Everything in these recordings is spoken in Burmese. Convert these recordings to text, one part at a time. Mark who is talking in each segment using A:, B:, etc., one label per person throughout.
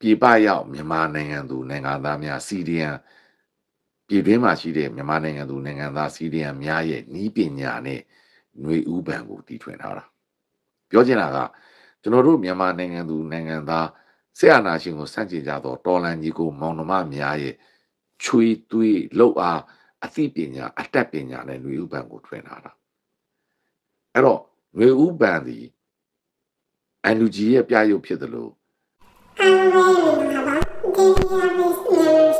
A: ပြည်ပရောက်မြန်မာနိုင်ငံသူနိုင်ငံသားများစီဒီအန်ပြည်တွင်းမှာရှိတဲ့မြန်မာနိုင်ငံသူနိုင်ငံသားစီဒီအန်များရဲ့ဤပညာနဲ့ຫນွေဥပံကိုတည်ထွင်ထားတာပြောချင်တာကကျွန်တော်တို့မြန်မာနိုင်ငံသူနိုင်ငံသားဆရာနာရှင်ကိုစန့်ကျင်ကြသောတော်လန်ကြီးကိုမောင်နှမများရဲ့ချွေသွေးလောက်အားအသိပညာအတတ်ပညာနဲ့ຫນွေဥပံကိုထွင်ထားတာအဲ့တော့ຫນွေဥပံဒီအန်လူဂျီရဲ့ပြရုပ်ဖြစ်တယ်လို့
B: အားလုံးပဲမင်္ဂလာပါဒီဗီဒီယိုလေး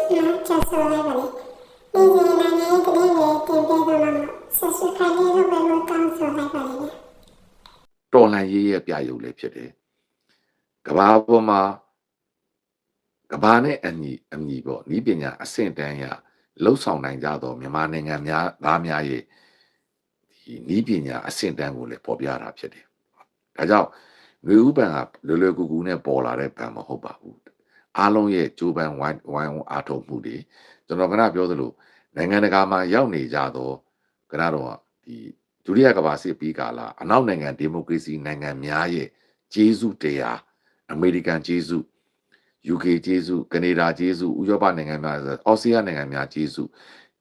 B: မြန်မာချက်ဆိုလိုက်ပါလေဒီဒီနိုင်ငံရေးတည်းတွေတင်ပြတော့မှာဆက်စုခိုင်းလေးတော့ဘယ်လိုတောင်းဆိုလိုက်ပါလေ
A: တော်လှန်ရေးရဲ့ပြရုပ်လည်းဖြစ်တယ်။ကဘာပေါ်မှာကဘာနဲ့အညီအညီပေါ့ဤပညာအဆင့်တန်းရလှုပ်ဆောင်နိုင်ကြသောမြန်မာနိုင်ငံများသားများရဲ့ဒီဤပညာအဆင့်တန်းကိုလည်းပေါ်ပြတာဖြစ်တယ်။ဒါကြောင့် ငွေဥပံကလွယ်လွယ်ကူကူနဲ့ပေါ်လာတဲ့ဗံမဟုတ်ပါဘူး။အားလုံးရဲ့ကြိုးပမ်းဝိုင်းဝိုင်းအားထုတ်မှုတွေကျွန်တော်ကနပြောသလိုနိုင်ငံတကာမှာရောက်နေကြသောကနတော့ဒီဒုတိယကမ္ဘာစစ်ပြီးကာလအနောက်နိုင်ငံဒီမိုကရေစီနိုင်ငံများရဲ့ဂျေစုတရားအမေရိကန်ဂျေစု UK ဂျေစုကနေဒါဂျေစုဥရောပနိုင်ငံများအော်စတြေးလျနိုင်ငံများဂျေစု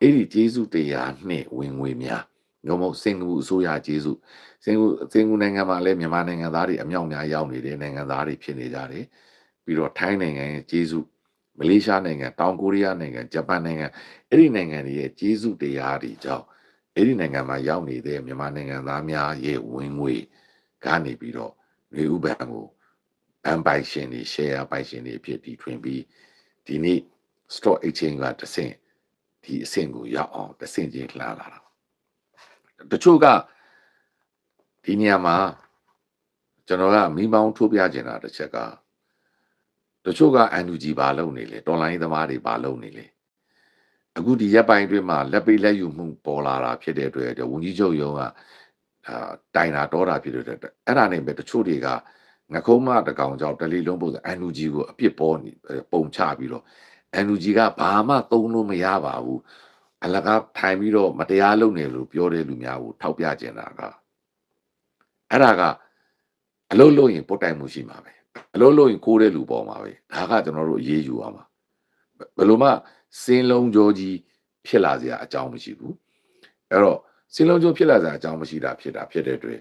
A: အဲ့ဒီဂျေစုတရားနဲ့ဝင်ငွေများ ညောမစင်ကာပူအစိုးရဂျေစုစင်ကာပူစင်ကာပူနိုင်ငံမှာလည်းမြန်မာနိုင်ငံသားတွေအမြောက်များရောက်နေတဲ့နိုင်ငံသားတွေဖြစ်နေကြတယ်ပြီးတော့ထိုင်းနိုင်ငံရဲ့ဂျေစုမလေးရှားနိုင်ငံတောင်ကိုရီးယားနိုင်ငံဂျပန်နိုင်ငံအဲ့ဒီနိုင်ငံတွေရဲ့ဂျေစုတရားတွေကြောင့်အဲ့ဒီနိုင်ငံမှာရောက်နေတဲ့မြန်မာနိုင်ငံသားများရဲ့ဝင်ငွေကနေပြီးတော့နေဥပံကိုအန်ပိုင်ရှင်တွေ share ပိုင်ရှင်တွေအဖြစ်တီထွင်ပြီးဒီနေ့ stock exchange ကတစ်ဆင့်ဒီအဆင့်ကိုရောက်အောင်တစ်ဆင့်ချင်းလှမ်းလာတာ တချို့ကဒီနေရာမှာကျွန်တော်ကမိမောင်းထိုးပြချင်တာတစ်ချက်ကတချို့က NUG ဘာလုပ်နေလဲတော်လိုင်းသမားတွေဘာလုပ်နေလဲအခုဒီရက်ပိုင်းအတွင်းမှာလက်ပိတ်လက်ယူမှုပေါ်လာတာဖြစ်တဲ့အတွက်ဒီဝန်ကြီးချုပ်ယုံကအာတိုင်တာတောတာဖြစ်တဲ့အတွက်အဲ့ဒါနဲ့ပဲတချို့တွေကငကုံးမတကောင်ကြောင့်တလီလုံးပုံစံ NUG ကိုအပြစ်ပေါ်နေပုံချပြီးတော့ NUG ကဘာမှသုံးလို့မရပါဘူး အလကားထိုင်ပြီးတော့မတရားလုပ်နေလို့ပြောတဲ့လူများကိုထောက်ပြကျင်တာကအဲ့ဒါကအလုံးလို့ရင်ပုတ်တိုင်မှုရှိမှာပဲအလုံးလို့ရင်ကိုးတဲ့လူပေါ်မှာပဲဒါကကျွန်တော်တို့အေးအေးယူရမှာဘယ်လိုမှစင်းလုံးကြောကြီးဖြစ်လာစရာအကြောင်းမရှိဘူးအဲ့တော့စင်းလုံးကြောဖြစ်လာစရာအကြောင်းမရှိတာဖြစ်တာဖြစ်တဲ့အတွက်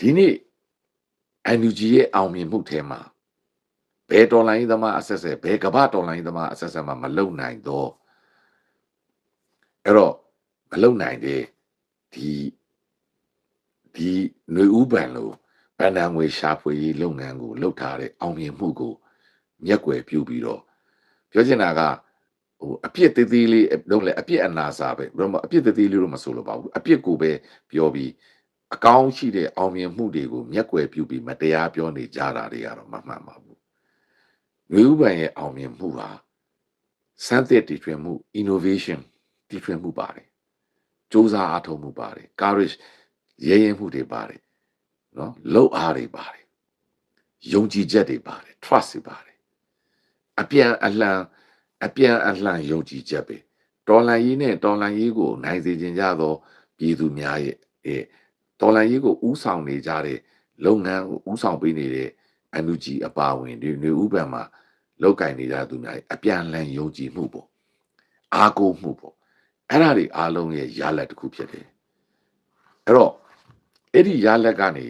A: ဒီနေ့ NUG ရဲ့အောင်မြင်မှုထဲမှာဘယ်တော်လိုင်းသမားအဆက်ဆက်ဘယ်ကမ္ဘာတော်လိုင်းသမားအဆက်ဆက်မှမလုံနိုင်တော့ အဲ့တော့မလုံနိုင်တဲ့ဒီဒီຫນွေဥပံလို့ဗန္ဒာငွေရှာဖွေရေးလုပ်ငန်းကိုလုပ်ထားတဲ့အောင်မြင်မှုကိုမျက်ွယ်ပြုပြီးတော့ပြောချင်တာကဟိုအပြစ်သေးသေးလေးတော့လေအပြစ်အနာစာပဲဘယ်တော့မှအပြစ်သေးသေးလေးတော့မဆိုလို့ပါဘူးအပြစ်ကိုပဲပြောပြီးအကောင်းရှိတဲ့အောင်မြင်မှုတွေကိုမျက်ကွယ်ပြုပြီးမတရားပြောနေကြတာတွေကတော့မမှန်ပါဘူးငွေဥပံရဲ့အောင်မြင်မှုဟာစမ်းသစ်တည်ထွင်မှု innovation တည်ထွင်မှုပါတယ်စ조사အားထုတ်မှုပါတယ် courage ရဲရင်မှုတွေပါတယ်နော်လှုပ်အားတွေပါတယ်ယုံကြည်ချက်တွေပါတယ် trust တွေပါတယ်အပြန်အလှန်အပြန်အလှန်ယုံကြည်ချက်ပဲတော်လန်ရေးနဲ့တော်လန်ရေးကိုနိုင်စေခြင်းကြသောပြည်သူများရဲ့အဲတော်လန်ရေးကိုဥဆောင်နေကြတဲ့လုပ်ငန်းကိုဥဆောင်ပေးနေတဲ့ NUG အပါဝင်ဒီနေဥပံမှာလောက်ကင်နေကြသူများရဲ့အပြန်အလှန်ယုံကြည်မှုပေါ့အားကိုးမှုပေါ့ အဲ့ဒါတွေအားလုံးရဲ့ရလက်တစ်ခုဖြစ်တယ်အဲ့တော့အဲ့ဒီရလက်ကနေ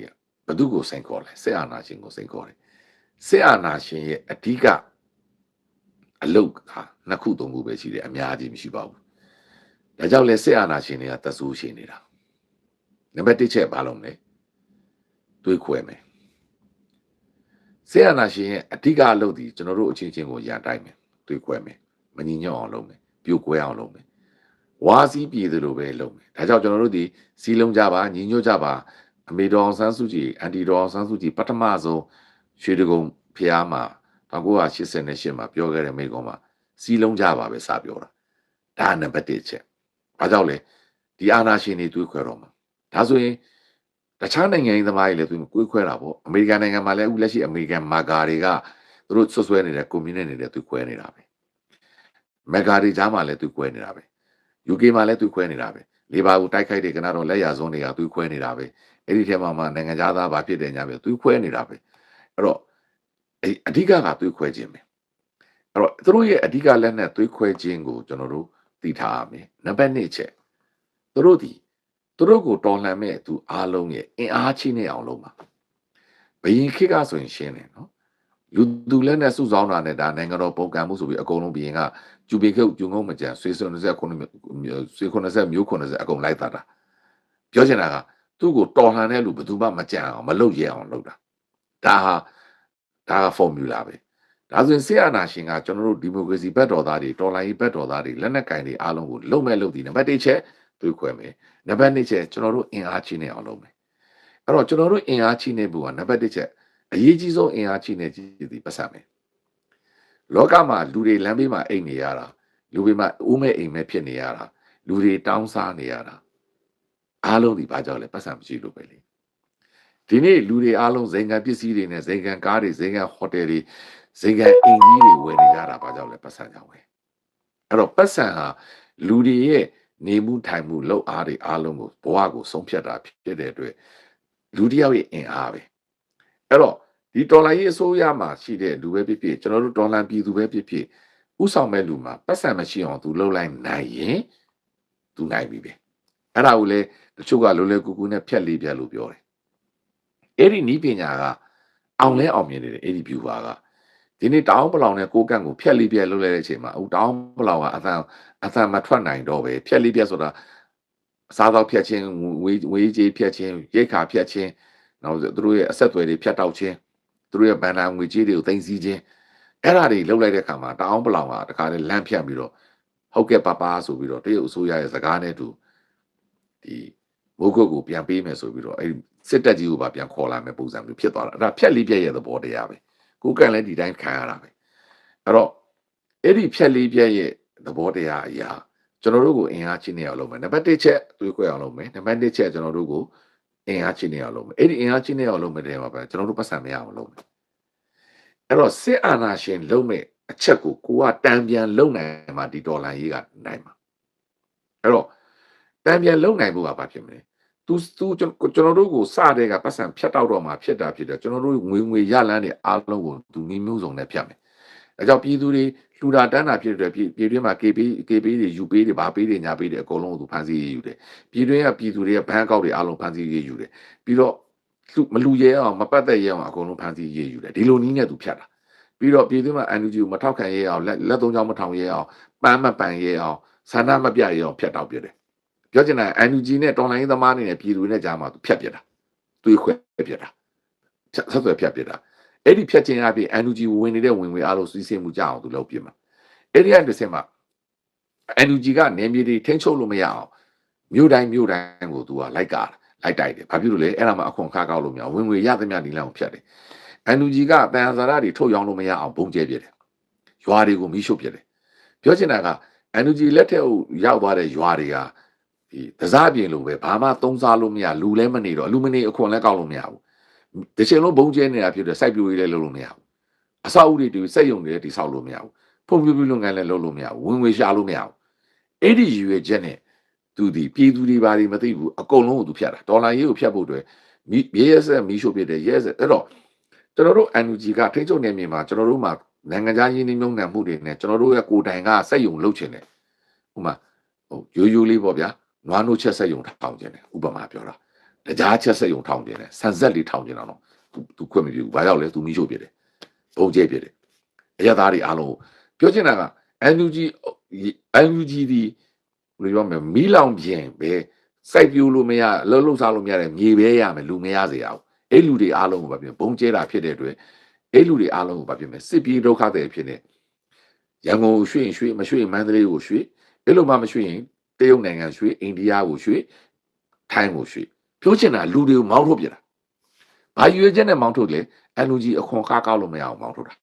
A: ဘသူကိုစိန်ခေါ်လဲစစ်အာဏာရှင်ကိုစိန်ခေါ်တယ်စစ်အာဏာရှင်ရဲ့အဓိကအလုတ်ဟာနှစ်ခုသုံးခုပဲရှိတယ်အများကြီးမရှိပါဘူးဒါကြောင့်လဲစစ်အာဏာရှင်တွေကတဆူးရှင်နေတာနံပါတ်1ချက်ဘာလုပ်မလဲတွေးခွဲမယ်စစ်အာဏာရှင်ရဲ့အဓိကအလုပ်ဒီကျွန်တော်တို့အချင်းချင်းကိုရန်တိုက်မယ်တွေးခွဲမယ်မညီညွတ်အောင်လုပ်မယ်ပြိုကွဲအောင်လုပ်မယ် ဝါစီးပြည်သလိုပဲလုပ်မယ်ဒါကြောင့်ကျွန်တော်တို့ဒီစီလုံးကြပါညီညွတ်ကြပါအမေတော်ဆန်းစုကြည်အန်တီတော်ဆန်းစုကြည်ပထမဆုံးရွှေတကုံဖျားမှာ1988မှာပြောခဲ့တဲ့မိကုံးမှာစီးလုံးကြပါပဲစပြောတာဒါနံပါတ်1ချက်ဘာကြောင့်လဲဒီအာနာရှင်တွေတွေးခွဲတော့မှာဒါဆိုရင်တခြားနိုင်ငံရေးသမားတွေလည်းသူကိုယ်ခွဲတာပေါ့အမေရိကန်နိုင်ငံမှာလည်းအခုလက်ရှိအမေရိကန်မာဂါတွေကသူတို့ဆွဆွဲနေတဲ့ကွန်မြူနစ်တွေလည်းသူခွဲနေတာပဲမက်ဂါတွေကြားမှာလည်းသူခွဲနေတာပဲ UK မှာလည်းသူခွဲနေတာပဲလေဘာကိုတိုက်ခိုက်တဲ့ကနတော့လက်ရဆုံးတွေကသူခွဲနေတာပဲအဲ့ဒီထဲမှာမှနိုင်ငံသားဘာဖြစ်တယ်ညာပဲသူခွဲနေတာပဲအဲ့တော့အဓိကကသွေးခွဲခြင်းပဲအဲ့တော့သူတို့ရဲ့အဓိကလက်နက်သွေးခွဲခြင်းကိုကျွန်တော်တို့သိထားရမယ်နံပါတ်1ချက်သူတို့ဒီသူတို့ကိုတော်လှန်မဲ့သူအားလုံးရဲ့အင်အားချင်းနေအောင်လုပ်ပါဘယင်ခေတ်ကဆိုရင်ရှင်းတယ်နော် လူသူလက်နဲ့စုဆောင်းတာနဲ့ဒါနိုင်ငံတော်ပုံကံမှုဆိုပြီးအကုန်လုံးဘယင်ကကျူပေခုတ်ကျုံငုံမကြံဆွေဆွ29ဆွေ90မျိုး90အကုန်လိုက်တာတာပြောချင်တာကသူ့ကိုတော်လှန်တဲ့လူဘယ်သူမှမကြံအောင်မလုပ်ရအောင်လုပ်တာဒါဟာဒါက formula ပဲဒါဆိုရင်ဆရာနာရှင်ကကျွန်တော်တို့ဒီမိုကရေစီဘက်တော်သားတွေတော်လိုင်းဘက်တော်သားတွေလက်နက်ကင်တွေအားလုံးကိုလုံမဲ့လုပ်တည်နံပါတ်1ချက်သွေးခွဲမယ်နံပါတ်2ချက်ကျွန်တော်တို့အင်အားချင်းနေအောင်လုပ်မယ်အဲ့တော့ကျွန်တော်တို့အင်အားချင်းနေဖို့ကနံပါတ်1ချက် အရေးကြီးဆုံးအင်အားချင်းနေကြည့်သည်ပတ်စံမယ်လောကမှာလူတွေလမ်းဘေးမှာအိတ်နေရတာလူတွေမှာဦးမဲ့အိမ်မဲ့ဖြစ်နေရတာလူတွေတောင်းစားနေရတာအားလုံးဒီဘာကြောင့်လဲပတ်စံမရှိလို့ပဲလေဒီနေ့လူတွေအားလုံးဇိမ်ခံပစ္စည်းတွေနဲ့ဇိမ်ခံကားတွေဇိမ်ခံဟိုတယ်တွေဇေကန်အင်ကြီးတွေဝယ်နေကြတာဘာကြောင့်လဲပတ်စံကြောင့်ပဲအဲ့တော့ပတ်စံဟာလူတွေရဲ့နေမှုထိုင်မှုလောက်အားတွေအားလုံးကိုဘဝကိုဆုံးဖြတ်တာဖြစ်တဲ့အတွက်လူတစ်ယောက်ရဲ့အင်အားပဲ အဲ့တော့ဒီတော်လိုင်းရေးအစိုးရမှာရှိတဲ့လူပဲဖြစ်ဖြစ်ကျွန်တော်တို့တော်လန်ပြည်သူပဲဖြစ်ဖြစ်ဥဆောင်မဲ့လူမှာပတ်စံမရှိအောင်သူလှုပ်လိုက်နိုင်ရင်သူနိုင်ပြီပဲအဲ့ဒါကိုလေတချို့ကလိုလေကူကူနဲ့ဖြက်လေးပြက်လို့ပြောတယ်အဲ့ဒီနီးပညာကအောင်လဲအောင်မြင်နေတယ်အဲ့ဒီ viewer ကဒီနေ့တောင်းပလောင်နဲ့ကိုကန့်ကိုဖြက်လေးပြက်လုပ်လိုက်တဲ့အချိန်မှာအခုတောင်းပလောင်ကအသံအသံမထွက်နိုင်တော့ပဲဖြက်လေးပြက်ဆိုတာအစားသောက်ဖြက်ခြင်းဝေးဝေးကြီးဖြက်ခြင်းရိတ်ခါဖြက်ခြင်း နောက်သူတို့ရဲ့အဆက်အသွယ်တွေဖြတ်တောက်ခြင်းသူတို့ရဲ့ဘန်နာငွေကြေးတွေကိုသိမ်းဆည်းခြင်းအဲ့ဒါတွေလုပ်လိုက်တဲ့အခါမှာတောင်းပလောင်ကတခါလေလန့်ဖြတ်ပြီးတော့ဟုတ်ကဲ့ပပဆိုပြီးတော့တရုတ်အစိုးရရဲ့စကားနဲ့တူဒီမိုးကုတ်ကိုပြန်ပေးမယ်ဆိုပြီးတော့အဲ့ဒီစစ်တပ်ကြီးကိုပါပြန်ခေါ်လာမယ်ပုံစံမျိုးဖြစ်သွားတာအဲ့ဒါဖြက်လေးပြက်ရဲ့သဘောတရားပဲကိုကန်လည်းဒီတိုင်းခံရတာပဲအဲ့တော့အဲ့ဒီဖြက်လေးပြက်ရဲ့သဘောတရားအရာကျွန်တော်တို့ကိုအင်အားချင်းနေအောင်လုပ်မယ်နံပါတ်1ချက်တွေးခွဲအောင်လုပ်မယ်နံပါတ်2ချက်ကျွန်တော်တို့ကို အင်အားချင်းနေအောင်လုပ်မယ်အဲ့ဒီအင်အားချင်းနေအောင်လုပ်မယ်တဲ့မှာပဲကျွန်တော်တို့ပတ်စံမရအောင်လုပ်မယ်အဲ့တော့စစ်အာဏာရှင်လုပ်မဲ့အချက်ကိုကိုကတံပြန်လုံနိုင်မှာဒီဒေါ်လာရေးကနိုင်မှာအဲ့တော့တံပြန်လုံနိုင်ဖို့ကဘာဖြစ်မလဲသူသူကျွန်တော်တို့ကိုစတဲ့ကပတ်စံဖြတ်တောက်တော့မှာဖြစ်တာဖြစ်တယ်ကျွန်တော်တို့ငွေငွေရလန်းတဲ့အားလုံးကိုသူနည်းမျိုးစုံနဲ့ဖြတ်မယ်။ ဒါကြောင့်ပြည်သူတွေလှူတာတန်းတာဖြစ်တဲ့ပြည်ပြည်တွင်းမှာ KB KB တွေယူပေးတွေဗာပေးတွေညာပေးတွေအကုန်လုံးကိုသူဖန်ဆီးရေးယူတယ်။ပြည်တွင်းကပြည်သူတွေရဲ့ဘဏ်အကောင့်တွေအားလုံးဖန်ဆီးရေးယူတယ်။ပြီးတော့လူမလူရဲအောင်မပတ်သက်ရဲအောင်အကုန်လုံးဖန်ဆီးရေးယူတယ်။ဒီလိုနည်းနဲ့သူဖြတ်တာ။ပြီးတော့ပြည်တွင်းမှာ NUG ကိုမထောက်ခံရဲအောင်လက်လက်သုံးချောင်းမထောင်ရဲအောင်ပန်းမပန်ရဲအောင်ဆန္ဒမပြရဲအောင်ဖြတ်တောက်ပြတယ်။ပြောချင်တာ NUG နဲ့တော်လိုင်းသမားတွေနဲ့ပြည်သူတွေနဲ့ကြားမှာသူဖြတ်ပြတာ။သွေးခွဲပြတာ။ဆက်သွယ်ဖြတ်ပြတာ။ အဲ့ဒီဖြတ်ခြင်းအပြင် NUG ဝင်နေတဲ့ဝင်ငွေအားလုံးစီးဆင်းမှုကြအောင်သူလုပ်ပြမှာ။အဲ့ဒီအတစ်ဆင့်မှာ NUG ကနေမြေတွေထိန်းချုပ်လို့မရအောင်မြို့တိုင်းမြို့တိုင်းကိုသူကလိုက်ကာလိုက်တိုက်တယ်။ဘာဖြစ်လို့လဲအဲ့ဒါမှအခွန်ခါကောက်လို့မရဝင်ငွေရသမျှဒီလမ်းကိုဖြတ်တယ်။ NUG ကတန်စာရတွေထုတ်ရောင်းလို့မရအောင်ပုံကျဲပြတယ်။ရွာတွေကိုမိရှုပ်ပြတယ်။ပြောချင်တာက NUG လက်ထက်ကိုရောက်သွားတဲ့ရွာတွေကဒီတစားပြင်လို့ပဲဘာမှသုံးစားလို့မရလူလည်းမနေတော့လူမနေအခွန်လည်းကောက်လို့မရဘူး။ တစ်ချိန်လုံးဘုံကျဲနေတာဖြစ်တဲ့စိုက်ပျိုးရေးလည်းလုပ်လို့မရဘူး။အဆောက်အဦတွေတူစက်ရုံတွေတိဆောက်လို့မရဘူး။ဖုန်ပြပြလုပ်ငန်းလည်းလုပ်လို့မရဘူး။ဝင်ငွေရှာလို့မရဘူး။အဲ့ဒီရည်ရွယ်ချက်နဲ့သူဒီပြည်သူတွေဘာတွေမသိဘူးအကုန်လုံးကိုသူဖြတ်တာဒေါ်လာရေးကိုဖြတ်ဖို့အတွက်မီရဲဆက်မီးရှို့ပြတဲ့ရဲဆက်အဲ့တော့ကျွန်တော်တို့ NUG ကထိန်းချုပ်နေမြေမှာကျွန်တော်တို့မှာနိုင်ငံခြားရင်းနှီးမြှုပ်နှံမှုတွေနဲ့ကျွန်တော်တို့ရဲ့ကိုယ်တိုင်ကစက်ယုံလုပ်ချင်တယ်ဥပမာဟိုရိုးရိုးလေးပေါ့ဗျာနွားနိုးချက်စက်ယုံထောင်ချင်တယ်ဥပမာပြောတာ တကြားချက်စက်ယုံထောင်ချင်တယ်ဆန်ဆက်လေးထောင်ချင်တာတော့သူသူခွင့်မပြုဘူးဘာကြောင့်လဲသူမီးရှို့ပြတယ်ပုံကျဲပြတယ်အရသားတွေအားလုံးပြောချင်တာက NUG NUG ဒီဘယ်လိုပြောမလဲမီးလောင်ပြင်ပဲစိုက်ပြိုးလို့မရလှုပ်လှုပ်စားလို့မရတဲ့မြေပဲရမယ်လူမရစေရအောင်အဲ့လူတွေအားလုံးကိုဗာပြင်ဘုံကျဲတာဖြစ်တဲ့အတွက်အဲ့လူတွေအားလုံးကိုဗာပြင်မယ်စစ်ပြေးဒုက္ခတွေဖြစ်နေရန်ကုန်ကိုရွှေ့ရင်ရွှေ့မရွှေ့ရင်မန္တလေးကိုရွှေ့အဲ့လိုမှမရွှေ့ရင်တရုတ်နိုင်ငံရွှေ့အိန္ဒိယကိုရွှေ့ထိုင်းကိုရွှေ့ ပြောချင်တာလူတွေကိုမောင်းထုတ်ပြတာဘာရွေးချက်နဲ့မောင်းထုတ်လဲ NUG အခွန်ကားကောက်လို့မရအောင်မောင်းထုတ်တာ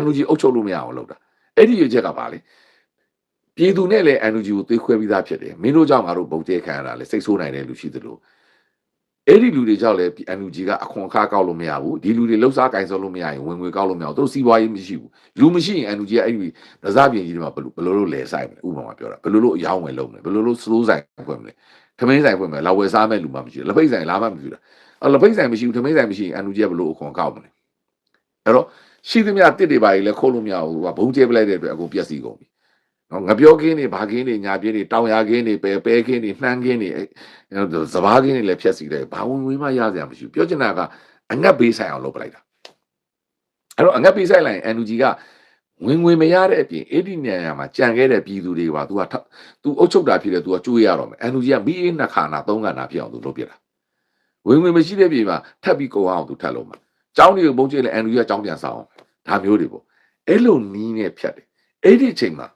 A: NUG အုပ်ချုပ်လို့မရအောင်လုပ်တာအဲ့ဒီရွေးချက်ကပါလေပြည်သူနဲ့လည်း NUG ကိုသွေးခွဲပြီးသားဖြစ်တယ်မင်းတို့ကြောင့်ငါတို့ပုံကျဲခံရတာလေစိတ်ဆိုးနိုင်တဲ့လူရှိသလိုအဲ့ဒီလူတွေကြောင့်လည်း NUG ကအခွန်အခါကောက်လို့မရဘူးဒီလူတွေလှုပ်ရှားကင်ဆော်လို့မရရင်ဝင်ငွေကောက်လို့မရဘူးသူတို့စီးပွားရေးမရှိဘူးလူမရှိရင် NUG ကအဲ့ဒီဒဇပြင်ကြီးတွေမှာဘယ်လိုဘယ်လိုလုပ်လဲဆိုင်မလဲဥပမာပြောတာဘယ်လိုလုပ်အယောင်းဝင်လုပ်မလဲဘယ်လိုလုပ်စလိုးဆိုင်ဖွင့်မလဲ ထမင်းဆိုင်ဖွင့်မလဲလာဝယ်စားမဲ့လူမှမရှိဘူးလက်ပိတ်ဆိုင်လာမှမရှိဘူးလားအဲ့လက်ပိတ်ဆိုင်မရှိဘူးထမင်းဆိုင်မရှိရင် NUG ကဘယ်လိုအခွန်ကောက်မလဲအဲ့တော့ရှိသမျှတစ်တွေပါကြီးလည်းခိုးလို့မရဘူးကဘုံကျဲပလိုက်တဲ့အတွက်အကုန်ပျက်စီးကုန်ပြီနော်ငပြောခင်းတွေဘာခင်းတွေညာပြင်းတွေတောင်ရခင်းတွေပဲပဲခင်းတွေနှမ်းခင်းတွေစဘာခင်းတွေလည်းဖျက်စီးတယ်ဘာဝင်ဝင်မှရစရာမရှိဘူးပြောချင်တာကအငတ်ဘေးဆိုင်အောင်လုပ်ပလိုက်တာအဲ့တော့အငတ်ဘေးဆိုင်လိုက် NUG က ဝင်ဝင်မရတဲ့အပြင်အဲ့ဒီနေရာမှာကြံခဲ့တဲ့ပြည်သူတွေပါ तू က तू အုပ်ချုပ်တာဖြစ်တယ် तू ကကျွေးရတော့မယ် NUG ကမိအေးနှစ်ခါနာသုံးခါနာဖြစ်အောင် तू လုပ်ပြတာဝင်ဝင်မရှိတဲ့ပြည်မှာထပ်ပြီးကိုအောင် तू ထပ်လုပ်မှာကျောင်းတွေကိုပုံကျဲလဲ NUG ကကျောင်းပြန်ဆောင်အောင်ဒါမျိုးတွေပေါ့အဲ့လိုနီးနဲ့ဖြတ်တယ်အဲ့ဒီအချိန်မှာ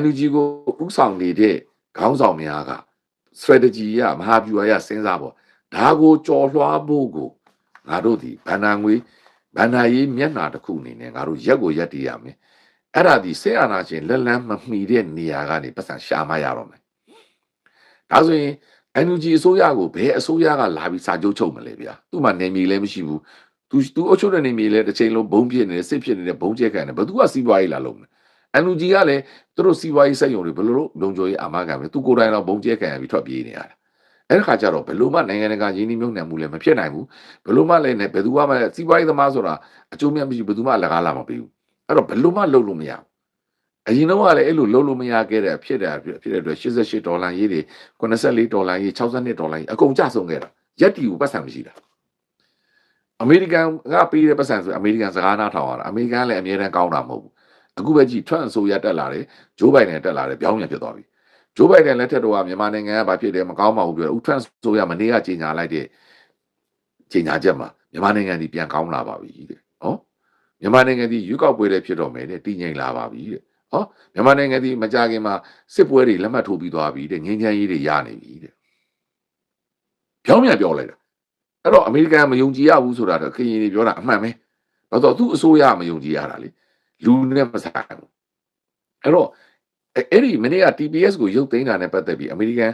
A: NUG ကိုဥဆောင်နေတဲ့ခေါင်းဆောင်များက strategy ရမဟာဗျူဟာရစဉ်းစားပေါ့ဒါကိုကြော်လွှားဖို့ကိုငါတို့ဒီဗန္နာငွေဗန္နာရေးမျက်နာတစ်ခုအနေနဲ့ငါတို့ရက်ကိုရက်တည်ရမယ် အဲ့ဒါဒီဆေးအာနာရှင်လက်လန်းမမီတဲ့နေရာကနေပတ်စံရှာမရတော့မယ်ဒါဆိုရင် NUG အစိုးရကိုဘယ်အစိုးရကလာပြီးစာချုပ်ချုပ်မလဲဗျာသူ့မှာနေမီလည်းမရှိဘူးသူသူအုပ်ချုပ်တဲ့နေမီလည်းတစ်ချိန်လုံးဘုံပြစ်နေတယ်စစ်ဖြစ်နေတယ်ဘုံကျက်ခံတယ်ဘယ်သူကစီးပွားရေးလာလုံးလဲ NUG ကလည်းသူတို့စီးပွားရေးစက်ရုံတွေဘယ်လိုလုပ်လုံခြုံရေးအာမခံပဲသူကိုယ်တိုင်တော့ဘုံကျဲခံရပြီးထွက်ပြေးနေရတာအဲ့ဒီခါကျတော့ဘယ်လိုမှနိုင်ငံတကာရင်းနှီးမြှုပ်နှံမှုလည်းမဖြစ်နိုင်ဘူးဘယ်လိုမှလည်းနဲ့ဘယ်သူမှလည်းစီးပွားရေးသမားဆိုတာအကျိုးမြတ်မရှိဘယ်သူမှလကားလာမပေးဘူး အဲ့တော့ဘယ်လိုမှလုပ်လို့မရဘူးအရင်တော့ကလည်းအဲ့လိုလုပ်လို့မရခဲ့တဲ့ဖြစ်တဲ့ဖြစ်တဲ့အတွက်88ဒေါ်လာရေးတွေ84ဒေါ်လာရေး62ဒေါ်လာရေးအကုန်ကျဆုံးခဲ့တာရက်တီကိုပတ်စံမရှိတာအမေရိကန်ကပေးတဲ့ပတ်စံဆိုအမေရိကန်စကားနားထောင်ရတာအမေရိကန်ကလည်းအများတန်းကောင်းတာမဟုတ်ဘူးအခုပဲကြည့် Trump အစိုးရတက်လာတယ်ဂျိုးဘိုင်ဒန်တက်လာတယ်ပြောင်းပြန်ဖြစ်သွားပြီဂျိုးဘိုင်ဒန်လက်ထက်တော့မြန်မာနိုင်ငံကဘာဖြစ်တယ်မကောင်းပါဘူးပြောဦး Trump အစိုးရမနေ့ကကြေညာလိုက်တဲ့ကြေညာချက်မှာမြန်မာနိုင်ငံဒီပြန်ကောင်းလာပါပြီတဲ့ဟော မြန်မာနိုင်ငံဒီရွေးကောက်ပွဲတွေဖြစ်တော့မယ်တဲ့တည်ငြိမ်လာပါပြီတဲ့ဟောမြန်မာနိုင်ငံဒီမကြခင်မှာစစ်ပွဲတွေလက်မှတ်ထိုးပြီးသွားပြီတဲ့ငြိမ်းချမ်းရေးတွေရနေပြီတဲ့ပြောင်းပြန်ပြောလိုက်တာအဲ့တော့အမေရိကန်မယုံကြည်ရဘူးဆိုတာတော့ခရင်တွေပြောတာအမှန်ပဲဘာလို့သူ့အစိုးရမယုံကြည်ရတာလေလူနဲ့မဆိုင်ဘူးအဲ့တော့အဲ့ဒီမနေ့က TPS ကိုရုပ်သိမ်းတာနဲ့ပတ်သက်ပြီးအမေရိကန်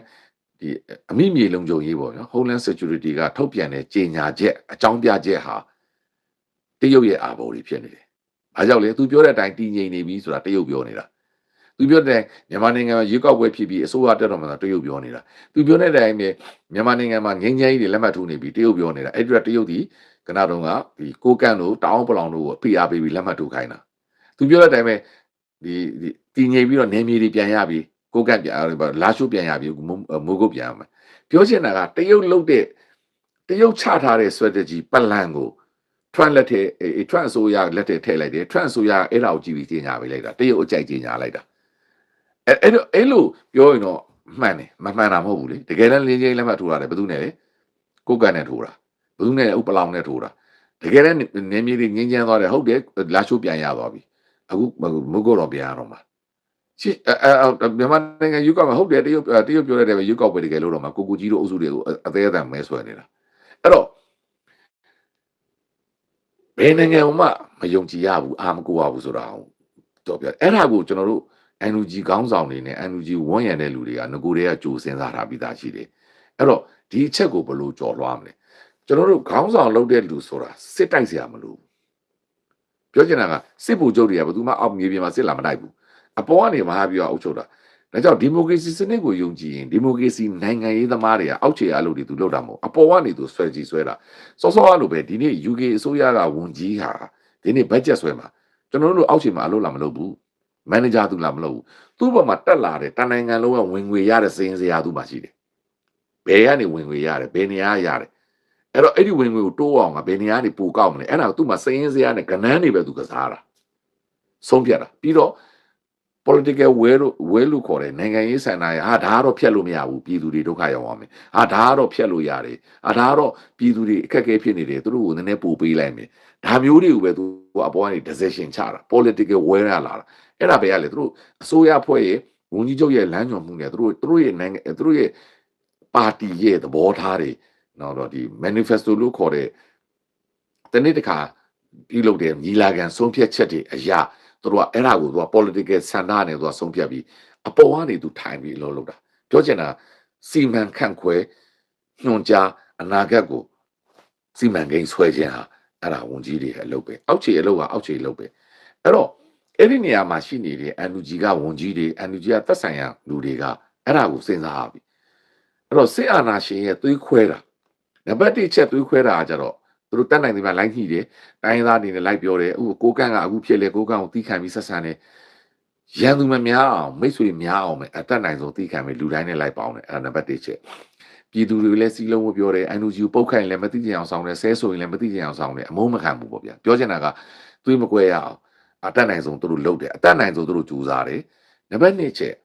A: ဒီအမိမြေလုံခြုံရေးပေါ့နော် Homeland Security ကထုတ်ပြန်တဲ့ကြေညာချက်အကြောင်းပြချက်ဟာ တရုတ်ရဲ့အာဘော်တွေဖြစ်နေတယ်။ဘာကြောင့်လဲသူပြောတဲ့အတိုင်းတည်ငြိမ်နေပြီဆိုတာတရုတ်ပြောနေတာ။သူပြောတဲ့မြန်မာနိုင်ငံမှာရွေးကောက်ပွဲဖြစ်ပြီးအစိုးရတက်တော်မှာတရုတ်ပြောနေတာ။သူပြောတဲ့အတိုင်းပဲမြန်မာနိုင်ငံမှာငြိမ်းချမ်းရေးတွေလက်မှတ်ထိုးနေပြီတရုတ်ပြောနေတာ။အဲ့ဒီတော့တရုတ်ဒီကနတော့ကဒီကိုကန့်တို့တောင်ပလောင်တို့ကိုဖိအားပေးပြီးလက်မှတ်ထိုးခိုင်းတာ။သူပြောတဲ့အတိုင်းပဲဒီဒီတည်ငြိမ်ပြီးတော့နေမြေတွေပြန်ရပြီကိုကန့်ပြန်လာရှိုးပြန်ရပြီမိုးကုတ်ပြန်ရမယ်ပြောချင်တာကတရုတ်လုတ်တဲ့တရုတ်ချထားတဲ့ strategy ပလန်ကို Trump လက်ထက်အဲ Trump အစိုးရလက်ထက်ထည့်လိုက်တယ် Trump အစိုးရအဲ့ဒါကိုကြည့်ပြီးကြီးညာပေးလိုက်တာတရုတ်အကြိုက်ကြီးညာလိုက်တာအဲအဲ့လိုအဲ့လိုပြောရင်တော့မှန်တယ်မမှန်တာမဟုတ်ဘူးလေတကယ်တမ်းလင်းချင်းလက်မှတ်ထိုးတာတယ်ဘယ်သူနဲ့လဲကိုကန့်နဲ့ထိုးတာဘယ်သူနဲ့ဥပလောင်နဲ့ထိုးတာတကယ်တမ်းနေမြေတွေငင်းချမ်းသွားတယ်ဟုတ်တယ်လာရှိုးပြန်ရသွားပြီအခုမုတ်ကတော့ပြန်ရတော့မှာရှင်းအဲမြန်မာနိုင်ငံယူကောက်မှာဟုတ်တယ်တရုတ်တရုတ်ပြောတဲ့ပဲယူကောက်ပဲတကယ်လို့တော့မှာကိုကိုကြီးတို့အုပ်စုတွေကိုအသေးအတန်မဲဆွဲနေတာအဲ့တော့ ဘယ်နိုင်ငံမှမယုံကြည်ရဘူးအာမကိုရဘူးဆိုတာတော့ပြောအဲ့ဒါကိုကျွန်တော်တို့ NUG ခေါင်းဆောင်တွေနဲ့ NUG ဝန်းရံတဲ့လူတွေကငကိုတွေကကြိုစဉ်းစားထားပြီးသားရှိတယ်အဲ့တော့ဒီအချက်ကိုဘယ်လိုကြော်လွှားမလဲကျွန်တော်တို့ခေါင်းဆောင်လုပ်တဲ့လူဆိုတာစစ်တိုက်စရာမလိုဘူးပြောချင်တာကစစ်ဗိုလ်ချုပ်တွေကဘယ်သူမှအောက်မြေပြင်မှာစစ်လာမတိုက်ဘူးအပေါ်ကနေမဟာပြီးတော့အုပ်ချုပ်တာ ဒါကြောင့်ဒီမိုကရေစီစနစ်ကိုယုံကြည်ရင်ဒီမိုကရေစီနိုင်ငံရေးသမားတွေကအောက်ခြေအလုပ်တွေသူလုပ်တာမဟုတ်အပေါ်ကနေသူဆွဲကြည့်ဆွဲတာစောစောအလိုပဲဒီနေ့ UK အစိုးရကဝန်ကြီးဟာဒီနေ့ဘတ်ဂျက်ဆွဲမှာကျွန်တော်တို့အောက်ခြေမှာအလုပ်လာမလုပ်ဘူးမန်နေဂျာသူလာမလုပ်ဘူးသူ့ဘက်မှာတက်လာတဲ့တန်နိုင်ငံလုံးကဝင်ငွေရတဲ့စင်းစရာသူ့မှာရှိတယ်ဘယ်ကနေဝင်ငွေရတယ်ဘယ်နေရာရတယ်အဲ့တော့အဲ့ဒီဝင်ငွေကိုတိုးအောင်ကဘယ်နေရာနေပိုကောက်မလဲအဲ့ဒါကသူ့မှာစင်းစရာနဲ့ကနန်းတွေပဲသူကစားတာဆုံးဖြတ်တာပြီးတော့ political will လို့ will လို့ခေါ်တယ်နိုင်ငံရေးဆန္ဒရဟာဒါကတော့ဖျက်လို့မရဘူးပြည်သူတွေဒုက္ခရောက်အောင်မယ်ဟာဒါကတော့ဖျက်လို့ရတယ်ဟာဒါကတော့ပြည်သူတွေအခက်အခဲဖြစ်နေတယ်သူတို့ကိုနည်းနည်းပို့ပေးလိုက်မယ်ဒါမျိုးတွေကိုပဲသူကအပေါ်ကနေ decision ချတာ political will ရလာတာအဲ့ဒါပဲရလေသူတို့အစိုးရဖွဲ့ရဲ့ဝန်ကြီးချုပ်ရဲ့လမ်းညွှန်မှုနဲ့သူတို့သူတို့ရဲ့နိုင်ငံသူတို့ရဲ့ပါတီရဲ့သဘောထားတွေနော်တော့ဒီ manifesto လို့ခေါ်တဲ့တနေ့တခါပြုလုပ်တဲ့ညီလာခံဆုံးဖြတ်ချက်တွေအရာ သူတို့ကအဲ့ဒါကိုသူက political ဆန္ဒနဲ့သူကဆုံးဖြတ်ပြီးအပေါ်ကနေသူထိုင်ပြီးလှုပ်လှုပ်တာပြောချင်တာစီမံခန့်ခွဲညွှန်ကြားအနာဂတ်ကိုစီမံကိန်းဆွဲခြင်းဟာအဲ့ဒါဝန်ကြီးတွေအလုပ်ပဲအောက်ခြေအလုပ်ကအောက်ခြေအလုပ်ပဲအဲ့တော့အဲ့ဒီနေရာမှာရှိနေတဲ့ NUG ကဝန်ကြီးတွေ NUG ကသက်ဆိုင်ရာလူတွေကအဲ့ဒါကိုစဉ်းစားရပြီအဲ့တော့စစ်အာဏာရှင်ရဲ့သွေးခွဲတာနံပါတ်1ချက်သွေးခွဲတာကကြတော့ သူတို့တက်နိုင်တယ်မှာလိုက်ညှိတယ်တိုင်းရင်းသားအနေနဲ့လိုက်ပြောတယ်အခုကိုကန့်ကအခုဖြစ်လေကိုကန့်ကိုတီးခံပြီးဆက်ဆံတယ်ရန်သူမများအောင်မိတ်ဆွေများအောင်ပဲအတက်နိုင်ဆုံးတီးခံပြီးလူတိုင်းနဲ့လိုက်ပေါင်းတယ်အဲ့ဒါနံပါတ်1ချက်ပြည်သူတွေလည်းစီလုံးကိုပြောတယ် NUG ကိုပုတ်ခိုင်းလည်းမသိကြအောင်ဆောင်တယ်ဆဲဆိုရင်လည်းမသိကြအောင်ဆောင်တယ်အမုန်းမခံဘူးပေါ့ဗျာပြောချင်တာကသွေးမကွဲရအောင်အတက်နိုင်ဆုံးသူတို့လုပ်တယ်အတက်နိုင်ဆုံးသူတို့ကြိုးစားတယ်နံပါတ်2ချက်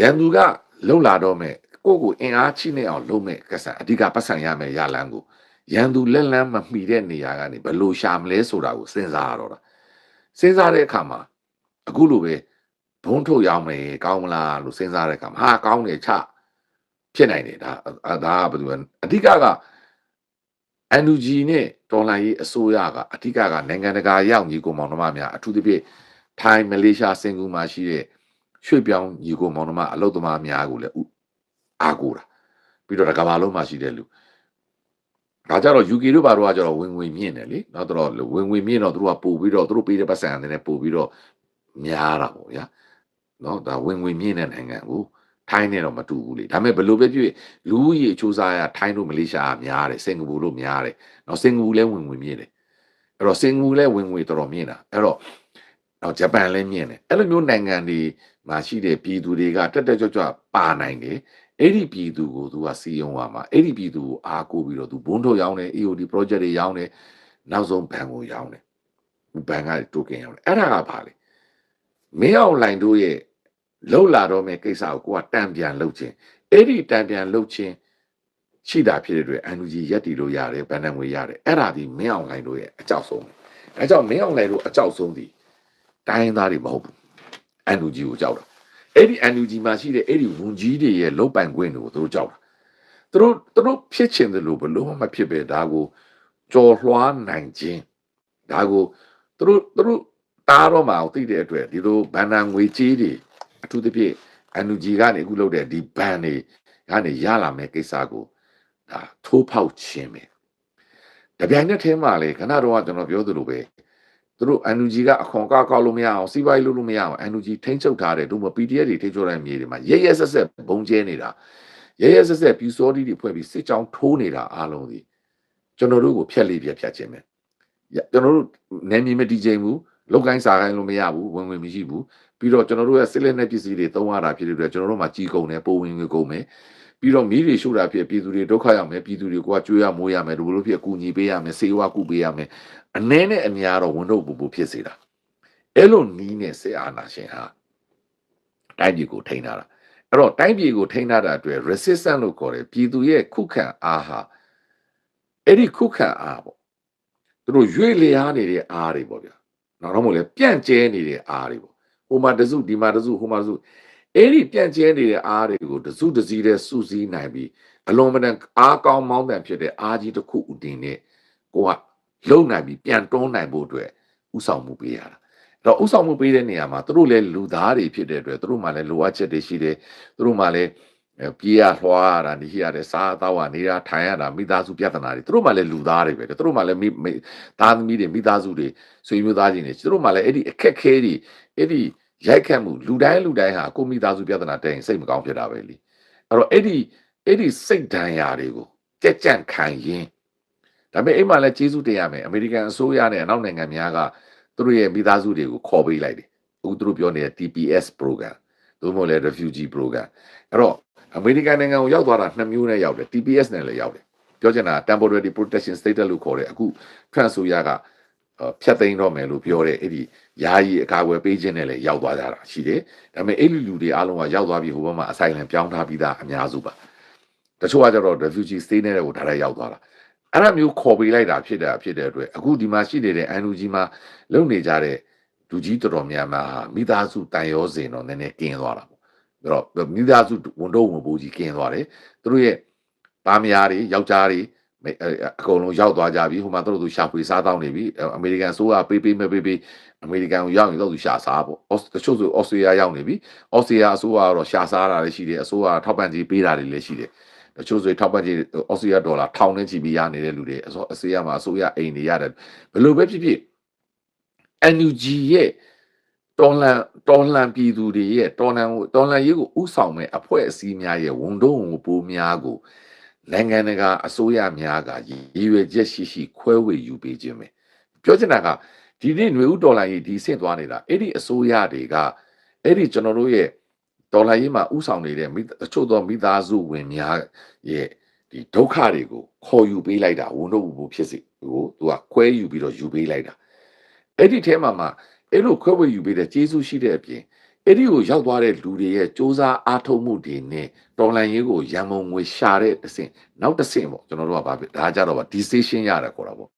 A: ရန်သူကလှုပ်လာတော့မဲ့ကိုယ့်ကိုအင်အားချိနေအောင်လုပ်မဲ့ကစားအဓိကပတ်စံရမယ်ရလန်းကို ရန်သူလက်လန်းမမှီတဲ့နေရာကနေဘယ်လိုရှာမလဲဆိုတာကိုစဉ်းစားရတော့တာစဉ်းစားတဲ့အခါမှာအခုလိုပဲဘုံထုတ်ရောက်မယ်ကောင်းမလားလို့စဉ်းစားတဲ့အခါမှာဟာကောင်းတယ်ချဖြစ်နိုင်တယ်ဒါအာဒါကဘယ်သူလဲအဓိကက NUG နဲ့တော်လိုင်းရေးအစိုးရကအဓိကကနိုင်ငံတကာရောက်ညီကိုမောင်နှမများအထူးသဖြင့်ထိုင်းမလေးရှားစင်ကာပူမှာရှိတဲ့ရွှေ့ပြောင်းညီကိုမောင်နှမအလုပ်သမားများကိုလည်းဥအားကိုးတာပြီးတော့ကမ္ဘာလုံးမှာရှိတဲ့လူ ဒါကြတော့ UK တို့ဘာတို့ကကြတော့ဝင်ဝင်မြင့်တယ်လေနောက်တော့ဝင်ဝင်မြင့်တော့သူတို့ကပို့ပြီးတော့သူတို့ပေးတဲ့ပတ်စံအနေနဲ့ပို့ပြီးတော့များတာပေါ့ဗျာနော်ဒါဝင်ဝင်မြင့်တဲ့နိုင်ငံကိုထိုင်းနဲ့တော့မတူဘူးလေဒါပေမဲ့ဘယ်လိုပဲဖြစ်ဖြစ်လူဦးရေအချိုးစားရထိုင်းတို့မလေးရှားကများတယ်စင်ကာပူတို့များတယ်နော်စင်ကာပူလည်းဝင်ဝင်မြင့်တယ်အဲ့တော့စင်ကာပူလည်းဝင်ဝင်တော်တော်မြင့်တာအဲ့တော့တော့ဂျပန်လည်းမြင့်တယ်အဲ့လိုမျိုးနိုင်ငံတွေမှာရှိတဲ့ပြည်သူတွေကတက်တက်ကြွကြွပါနိုင်တယ် အဲ့ဒီပြည်သူကိုသူကစီယုံရမှာအဲ့ဒီပြည်သူကိုအားကိုးပြီးတော့သူဘုန်းထုတ်ရောင်းတယ် EOD project တွေရောင်းတယ်နောက်ဆုံးဘဏ်ကိုရောင်းတယ်ဘဏ်ကတိုကင်ရောင်းတယ်အဲ့ဒါကဘာလဲမင်းအောင်လိုင်တို့ရဲ့လှုပ်လာတော့မဲ့ကိစ္စကိုကိုကတံပြန်လှုပ်ခြင်းအဲ့ဒီတံပြန်လှုပ်ခြင်းရှိတာဖြစ်တဲ့အတွက် NUG ရက်တီလို့ရတယ်ဗန်နံငွေရတယ်အဲ့ဒါဒီမင်းအောင်လိုင်တို့ရဲ့အကြောက်ဆုံးအဲကြောင့်မင်းအောင်လိုင်တို့အကြောက်ဆုံးဒီတိုင်းရင်းသားတွေမဟုတ်ဘူး NUG ကိုကြောက်တာ အဲ့ဒီ NUG မှာရှိတဲ့အဲ့ဒီဝန်ကြီးတွေရဲ့လုတ်ပိုင်ခွင့်တွေကိုသူတို့ကြောက်တာသူတို့သူတို့ဖြစ်ချင်တယ်လို့ဘလို့မှဖြစ်ပဲဒါကိုကြော်လွှားနိုင်ခြင်းဒါကိုသူတို့သူတို့တားတော့မှအောင်သိတဲ့အတွက်ဒီလိုဗန်နံငွေကြီးတွေအထူးသဖြင့် NUG ကနေအခုလုပ်တဲ့ဒီဘန်တွေကနေရလာမယ့်ကိစ္စကိုဒါထိုးဖောက်ခြင်းပဲတပြိုင်နက်တည်းမှာလေခဏတော့ကျွန်တော်ပြောသလိုပဲ သူတို့ NUG ကအခွန်ကောက်ကောက်လို့မရအောင်စီးပွားရေးလုပ်လို့မရအောင် NUG ထိန်းချုပ်ထားတယ်တို့မ PDF တွေထိန်းချုပ်တဲ့မြေတွေမှာရဲရဲဆက်ဆက်ဘုံကျဲနေတာရဲရဲဆက်ဆက်ပြူစောတိတွေဖွဲ့ပြီးစစ်ကြောင်းထိုးနေတာအားလုံးဒီကျွန်တော်တို့ကိုဖျက်လေးပြက်ဖြတ်ခြင်းပဲကျွန်တော်တို့နယ်မြေမတည်ခြင်းဘူးလောက်ကိုင်းစားကိုင်းလို့မရဘူးဝင်ဝင်မရှိဘူးပြီးတော့ကျွန်တော်တို့ရဲ့စစ်လက်နက်ပစ္စည်းတွေသုံးရတာဖြစ်တဲ့အတွက်ကျွန်တော်တို့မှာကြီးကုန်တယ်ပိုဝင်ငွေကုန်မယ် ပြီးတော့မီးတွေရှို့တာဖြစ်ပြည်သူတွေဒုက္ခရောက်မယ်ပြည်သူတွေကကြွေးရမိုးရမယ်ဒီလိုဖြစ်အကူညီပေးရမယ်စေဝါကူပေးရမယ်အနည်းနဲ့အများတော့ဝန်တော့ပူပူဖြစ်စေတာအဲ့လိုနီးနဲ့စေအာနာရှင်ဟာတိုင်းပြည်ကိုထိန်းထားတာအဲ့တော့တိုင်းပြည်ကိုထိန်းထားတာအတွက် resistance လို့ခေါ်တယ်ပြည်သူရဲ့ခုခံအားဟာအဲ့ဒီခုခံအားပေါ့သူတို့ရွေ့လျားနေတဲ့အားတွေပေါ့ဗျာနောက်တော့မို့လဲပြန့်ကျဲနေတဲ့အားတွေပေါ့ဟိုမှာတစုဒီမှာတစုဟိုမှာတစု အဲ့ဒီပြန့်ကျဲနေတဲ့အားတွေကိုတစုတစည်းတဲ့စုစည်းနိုင်ပြီးအလုံးမတန်အားကောင်းမောင်းတန်ဖြစ်တဲ့အားကြီးတစ်ခုဥတင်နဲ့ကိုကလုံနိုင်ပြီးပြန်တွန်းနိုင်ဖို့အတွက်ဥဆောင်မှုပေးရတာအဲ့တော့ဥဆောင်မှုပေးတဲ့နေရာမှာသူတို့လည်းလူသားတွေဖြစ်တဲ့အတွက်သူတို့မှလည်းလိုအပ်ချက်တွေရှိတယ်သူတို့မှလည်းပြေးရလွှားရတာနေရတဲ့စားသားဝနေတာထိုင်ရတာမိသားစုပြဿနာတွေသူတို့မှလည်းလူသားတွေပဲသူတို့မှလည်းမိသားသမီးတွေမိသားစုတွေဆွေမျိုးသားချင်းတွေသူတို့မှလည်းအဲ့ဒီအခက်ခဲတွေအဲ့ဒီ ရိုက်ခတ်မှုလူတိုင်းလူတိုင်းဟာကိုမိသားစုပြဿနာတဲ့ရင်စိတ်မကောင်းဖြစ်တာပဲလीအဲ့တော့အဲ့ဒီအဲ့ဒီစိတ်ဒဏ်ရာတွေကိုကြက်ကြန့်ခံရင်ဒါပေမဲ့အိမ်မှာလည်းကျေးဇူးတင်ရမယ်အမေရိကန်အစိုးရနဲ့အနောက်နိုင်ငံများကသူတို့ရဲ့မိသားစုတွေကိုခေါ်ပေးလိုက်တယ်အခုသူတို့ပြောနေတဲ့ TPS program သို့မဟုတ်လည်း refugee program အဲ့တော့အမေရိကန်နိုင်ငံကိုရောက်သွားတာနှစ်မျိုးနဲ့ရောက်တယ် TPS နဲ့လည်းရောက်တယ်ပြောချင်တာ temporary protection status လို့ခေါ်တယ်အခု trans ဆိုရကဖြတ်သိမ်းတော့မယ်လို့ပြောတယ်အဲ့ဒီ ယာယီအကာအကွယ်ပေးခြင်းနဲ့လည်းရောက်သွားကြတာရှိတယ်ဒါပေမဲ့အဲ့လူလူတွေအားလုံးကရောက်သွားပြီဟိုဘက်မှာအဆိုင်လန်ပြောင်းထားပြီးသားအများစုပါတချို့ကကျတော့ refugee stay နဲ့ကိုဒါလည်းရောက်သွားတာအဲ့ဒါမျိုးခေါ်ပေးလိုက်တာဖြစ်တာဖြစ်တဲ့အတွက်အခုဒီမှာရှိနေတဲ့ NUG မှာလုံနေကြတဲ့လူကြီးတော်တော်များများဟာမိသားစုတန်ရောစင်တော့နည်းနည်းကင်းသွားတာပေါ့အဲ့တော့မိသားစုဝန်တော့ဝန်ပိုးကြီးကင်းသွားတယ်သူတို့ရဲ့သားမယားတွေယောက်ျားတွေအကုန်လုံးရောက်သွားကြပြီဟိုမှာတို့သူရှာဖွေစားတောင်းနေပြီအမေရိကန်ဆိုးကပေးပေးမပေးပေး အမေရိကန်ကိုရောက်ရင်တော့သူရှာစားပေါ့တချို့ဆိုအော်စတြေးလျရောက်နေပြီအော်စတြေးလျအစိုးရကတော့ရှာစားတာလည်းရှိတယ်အစိုးရထောက်ပံ့ကြေးပေးတာတွေလည်းရှိတယ်တချို့ဆိုထောက်ပံ့ကြေးအော်စတြေးလျဒေါ်လာထောင်နဲ့ချီပြီးရနေတဲ့လူတွေအစိုးအစိုးရမှာအစိုးရအိမ်တွေရတယ်ဘယ်လိုပဲဖြစ်ဖြစ် NUG ရဲ့တော်လန်တော်လန်ပြည်သူတွေရဲ့တော်လန်တော်လန်ရေးကိုဥဆောင်မဲ့အဖွဲ့အစည်းများရဲ့ဝန်တော့ဝန်ပိုးများကိုနိုင်ငံတကာအစိုးရများကရည်ရွယ်ချက်ရှိရှိခွဲဝေယူပေးခြင်းပဲပြောချင်တာက ဒီနေ့ຫນွေဥဒေါ်လာရေးဒီဆင့်သွားနေတာအဲ့ဒီအစိုးရတွေကအဲ့ဒီကျွန်တော်တို့ရဲ့ဒေါ်လာရေးမှာဥဆောင်နေတဲ့မိတချို့သောမိသားစုဝင်များရဲ့ဒီဒုက္ခတွေကိုခေါ်ယူပေးလိုက်တာဝန်တော့ဘူးဖြစ်စေဟိုသူကခွဲယူပြီးတော့ယူပေးလိုက်တာအဲ့ဒီထဲမှာမှအဲ့လိုခွဲဝေယူပေးတဲ့ကျေးဇူးရှိတဲ့အပြင်အဲ့ဒီကိုရောက်သွားတဲ့လူတွေရဲ့စ조사အားထုတ်မှုတွေနဲ့တော်လန်ရေးကိုရန်မုံငွေရှာတဲ့တစ်ဆင့်နောက်တစ်ဆင့်ပေါ့ကျွန်တော်တို့ကဗာဒါကြတော့ဗာ decision ရတယ်ခေါ်တာပေါ့